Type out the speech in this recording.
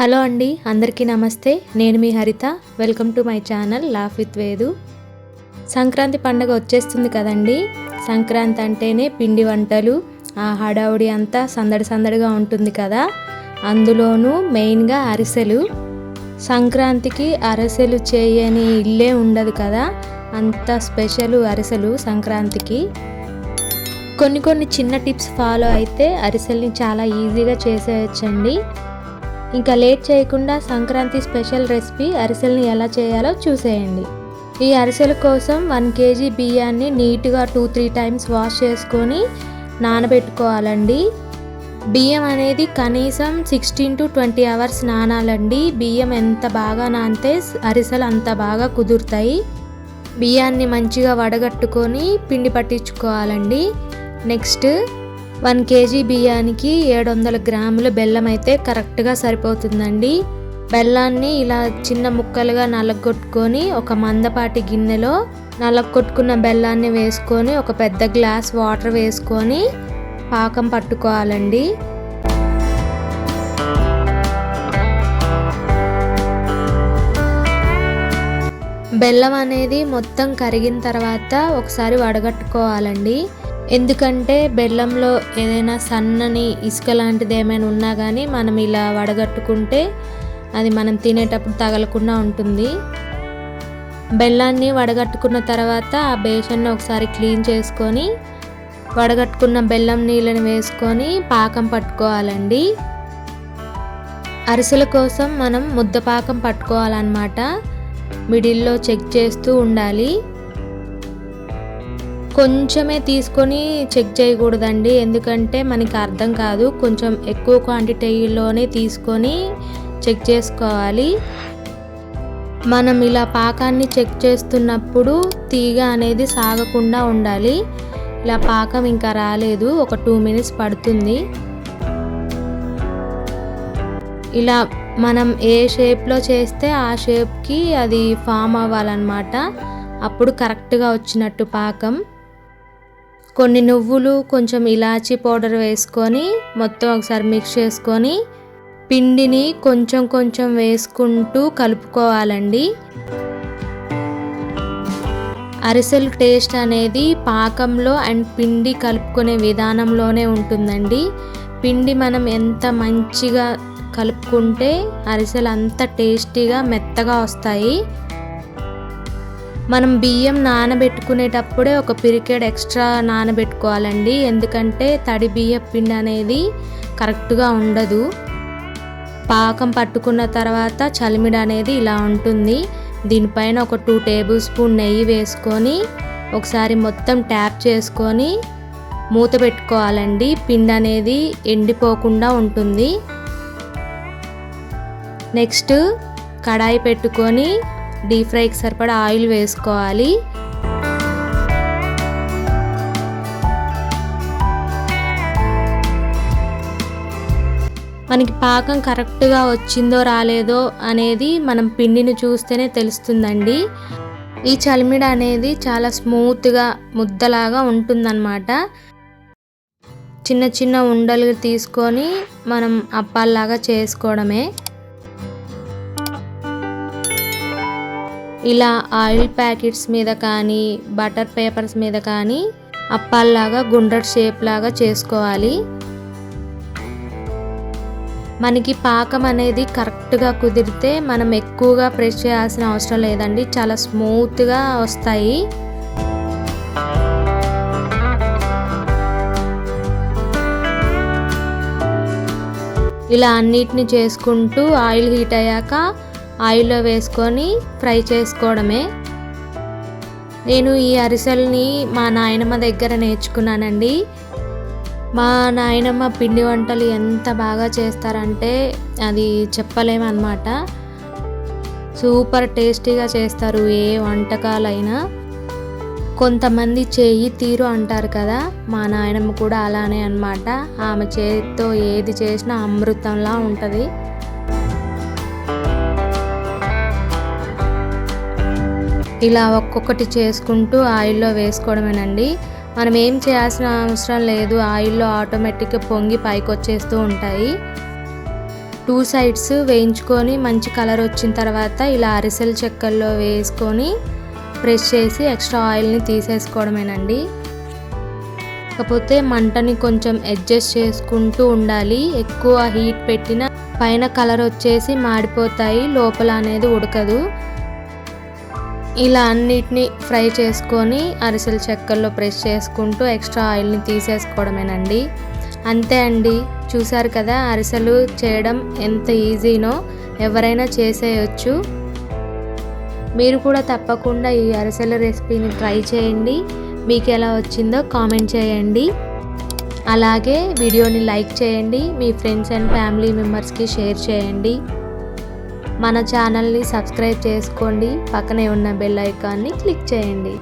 Hello అండి అందరికీ నమస్తే. నేను మీ Haritha. Welcome to my channel laugh with Vedu Sankranti పండగ వచ్చేస్తుంది కదండి. సంక్రాంతి అంటేనే పిండి వంటలు ఆ హడావుడి అంతా సందడి సందడిగా ఉంటుంది కదా. అందులోనూ మెయిన్గా అరిసెలు. సంక్రాంతికి అరిసెలు చేయని ఇల్లే ఉండదు కదా. అంత స్పెషల్ అరిసెలు సంక్రాంతికి. కొన్ని కొన్ని చిన్న టిప్స్ ఫాలో అయితే అరిసెల్ని చాలా ఈజీగా చేసేయచ్చండి. ఇంకా లేట్ చేయకుండా సంక్రాంతి స్పెషల్ రెసిపీ అరిసెల్ని ఎలా చేయాలో చూసేయండి. ఈ అరిసెల కోసం వన్ కేజీ బియ్యాన్ని నీట్గా టూ త్రీ టైమ్స్ వాష్ చేసుకొని నానబెట్టుకోవాలండి. బియ్యం అనేది కనీసం సిక్స్టీన్ టు ట్వంటీ అవర్స్ నానాలండి. బియ్యం ఎంత బాగా నానితే అరిసెలు అంత బాగా కుదురుతాయి. బియ్యాన్ని మంచిగా వడగట్టుకొని పిండి పట్టించుకోవాలండి. నెక్స్ట్ వన్ కేజీ బియ్యానికి ఏడు వందల గ్రాముల బెల్లం అయితే కరెక్ట్గా సరిపోతుందండి. బెల్లాన్ని ఇలా చిన్న ముక్కలుగా నలగొట్టుకొని ఒక మందపాటి గిన్నెలో నలగొట్టుకున్న బెల్లాన్ని వేసుకొని ఒక పెద్ద గ్లాస్ వాటర్ వేసుకొని పాకం పట్టుకోవాలండి. బెల్లం అనేది మొత్తం కరిగిన తర్వాత ఒకసారి వడగట్టుకోవాలండి. ఎందుకంటే బెల్లంలో ఏదైనా సన్నని ఇసుక లాంటిది ఏమైనా ఉన్నా కానీ మనం ఇలా వడగట్టుకుంటే అది మనం తినేటప్పుడు తగలకుండా ఉంటుంది. బెల్లాన్ని వడగట్టుకున్న తర్వాత ఆ బేషన్ని ఒకసారి క్లీన్ చేసుకొని వడగట్టుకున్న బెల్లం నీళ్ళని వేసుకొని పాకం పట్టుకోవాలండి. అరిసెల కోసం మనం ముద్ద పాకం పట్టుకోవాలన్నమాట. మిడిల్లో చెక్ చేస్తూ ఉండాలి. కొంచెమే తీసుకొని చెక్ చేయకూడదండి. ఎందుకంటే మనకి అర్థం కాదు. కొంచెం ఎక్కువ క్వాంటిటీలోనే తీసుకొని చెక్ చేసుకోవాలి. మనం ఇలా పాకాన్ని చెక్ చేస్తున్నప్పుడు తీగ అనేది సాగకుండా ఉండాలి. ఇలా పాకం ఇంకా రాలేదు. ఒక టూ మినిట్స్ పడుతుంది. ఇలా మనం ఏ షేప్లో చేస్తే ఆ షేప్కి అది ఫామ్ అవ్వాలన్నమాట. అప్పుడు కరెక్ట్గా వచ్చినట్టు పాకం. కొన్ని నువ్వులు కొంచెం ఇలాచీ పౌడర్ వేసుకొని మొత్తం ఒకసారి మిక్స్ చేసుకొని పిండిని కొంచెం కొంచెం వేసుకుంటూ కలుపుకోవాలండి. అరిసెలు టేస్ట్ అనేది పాకంలో అండ్ పిండి కలుపుకునే విధానంలోనే ఉంటుందండి. పిండి మనం ఎంత మంచిగా కలుపుకుంటే అరిసెలు అంత టేస్టీగా మెత్తగా వస్తాయి. మనం బియ్యం నానబెట్టుకునేటప్పుడే ఒక పిరికెడ్ ఎక్స్ట్రా నానబెట్టుకోవాలండి. ఎందుకంటే తడి బియ్య పిండి అనేది కరెక్ట్గా ఉండదు. పాకం పట్టుకున్న తర్వాత చలిమిడి అనేది ఇలా ఉంటుంది. దీనిపైన ఒక టూ టేబుల్ స్పూన్ నెయ్యి వేసుకొని ఒకసారి మొత్తం ట్యాప్ చేసుకొని మూత పెట్టుకోవాలండి. పిండి అనేది ఎండిపోకుండా ఉంటుంది. నెక్స్ట్ కడాయి పెట్టుకొని డీప్ ఫ్రైకి సరిపడా ఆయిల్ వేసుకోవాలి. మనకి పాకం కరెక్ట్గా వచ్చిందో రాలేదో అనేది మనం పిండిని చూస్తేనే తెలుస్తుందండి. ఈ చలిమిడ అనేది చాలా స్మూత్గా ముద్దలాగా ఉంటుందన్నమాట. చిన్న చిన్న ఉండలు తీసుకొని మనం అప్పాల్లాగా చేసుకోవడమే. ఇలా ఆయిల్ ప్యాకెట్స్ మీద కానీ బటర్ పేపర్స్ మీద కానీ అప్పాల్లాగా గుండ్రట్ షేప్ లాగా చేసుకోవాలి. మనకి పాకం అనేది కరెక్ట్గా కుదిరితే మనం ఎక్కువగా ప్రెస్ చేయాల్సిన అవసరం లేదండి. చాలా స్మూత్గా వస్తాయి. ఇలా అన్నిటిని చేసుకుంటూ ఆయిల్ హీట్ అయ్యాక ఆయిల్లో వేసుకొని ఫ్రై చేసుకోవడమే. నేను ఈ అరిసెల్ని మా నాయనమ్మ దగ్గర నేర్చుకున్నానండి. మా నాయనమ్మ పిండి వంటలు ఎంత బాగా చేస్తారంటే అది చెప్పలేమన్నమాట. సూపర్ టేస్టీగా చేస్తారు ఏ వంటకాలైనా. కొంతమంది చేయి తీరు అంటారు కదా మా నాయనమ్మ కూడా అలానే అనమాట ఆమె చేతితో ఏది చేసినా అమృతంలా ఉంటుంది. ఇలా ఒక్కొక్కటి చేసుకుంటూ ఆయిల్లో వేసుకోవడమేనండి. మనం ఏం చేయాల్సిన అవసరం లేదు. ఆయిల్లో ఆటోమేటిక్గా పొంగి పైకి వచ్చేస్తూ ఉంటాయి. టూ సైడ్స్ వేయించుకొని మంచి కలర్ వచ్చిన తర్వాత ఇలా అరిసెల చెక్కల్లో వేసుకొని ప్రెస్ చేసి ఎక్స్ట్రా ఆయిల్ని తీసేసుకోవడమేనండి. కాకపోతే మంటని కొంచెం అడ్జస్ట్ చేసుకుంటూ ఉండాలి. ఎక్కువ హీట్ పెట్టిన పైన కలర్ వచ్చేసి మాడిపోతాయి. లోపల అనేది ఉడకదు. ఇలా అన్నిటిని ఫ్రై చేసుకొని అరిసెల చెక్కల్లో ప్రెస్ చేసుకుంటూ ఎక్స్ట్రా ఆయిల్ని తీసేసుకోవడమేనండి. అంతే అండి. చూసారు కదా అరిసెలు చేయడం ఎంత ఈజీనో ఎవరైనా చేసేయచ్చు. మీరు కూడా తప్పకుండా ఈ అరిసెల రెసిపీని ట్రై చేయండి. మీకు ఎలా వచ్చిందో కామెంట్ చేయండి. అలాగే వీడియోని లైక్ చేయండి. మీ ఫ్రెండ్స్ అండ్ ఫ్యామిలీ మెంబర్స్కి షేర్ చేయండి. మన ఛానల్ని సబ్స్క్రైబ్ చేసుకోండి. పక్కనే ఉన్న బెల్ ఐకాన్ని క్లిక్ చేయండి.